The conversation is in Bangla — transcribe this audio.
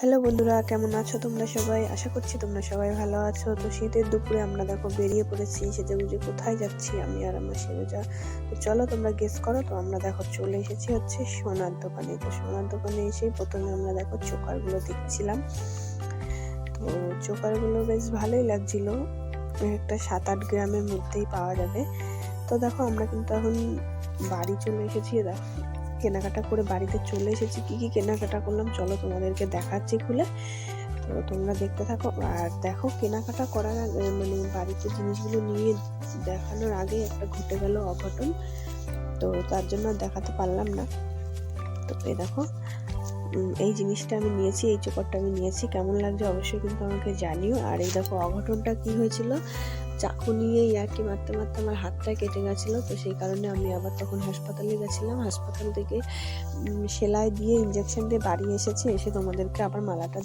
হ্যালো বন্ধুরা, কেমন আছো তোমরা সবাই? আশা করছি তোমরা সবাই ভালো আছো। তো শীতের দুপুরে আমরা দেখো বেরিয়ে পড়েছি, সেজে বুঝে কোথায় যাচ্ছি আমি আর আমার সেরোজা তো চলো তোমরা গেস করো, তো আমরা দেখো চলে এসেছি হচ্ছে সোনার দোকানে। তো সোনার দোকানে এসেই প্রথমে আমরা দেখো চোকারগুলো দেখছিলাম। তো চোকারগুলো বেশ ভালোই লাগছিল। একটা সাত আট গ্রামের মধ্যেই পাওয়া যাবে। তো দেখো আমরা কিন্তু এখন বাড়ি চলে এসেছি, দেখো। কেনাকাটা করে বাড়িতে চলে এসেছি। কি, কী কেনাকাটা করলাম? চলো তোমাদেরকে দেখাচ্ছি খুলে। তো তোমরা দেখতে থাকো। আর দেখো, কেনাকাটা করার মানে বাড়িতে জিনিসগুলো নিয়ে দেখানোর আগে একটা ঘটে গেল অঘটন। তো তার জন্য দেখাতে পারলাম না। তো এই দেখো এই জিনিসটা আমি নিয়েছি, এই চোকরটা আমি নিয়েছি। কেমন লাগছে অবশ্যই কিন্তু আমাকে জানিও। আর এই দেখো, অঘটনটা কি হয়েছিল? চাকু আর কি মারতে মারতে আমার হাতটা কেটে গেছিল। তো সেই কারণে আমি আবার তখন হাসপাতালে গেছিলাম। হাসপাতাল থেকে সেলাই দিয়ে ইঞ্জেকশন দিয়ে বাড়ি এসেছি। এসে তোমাদেরকে আবার মালাটা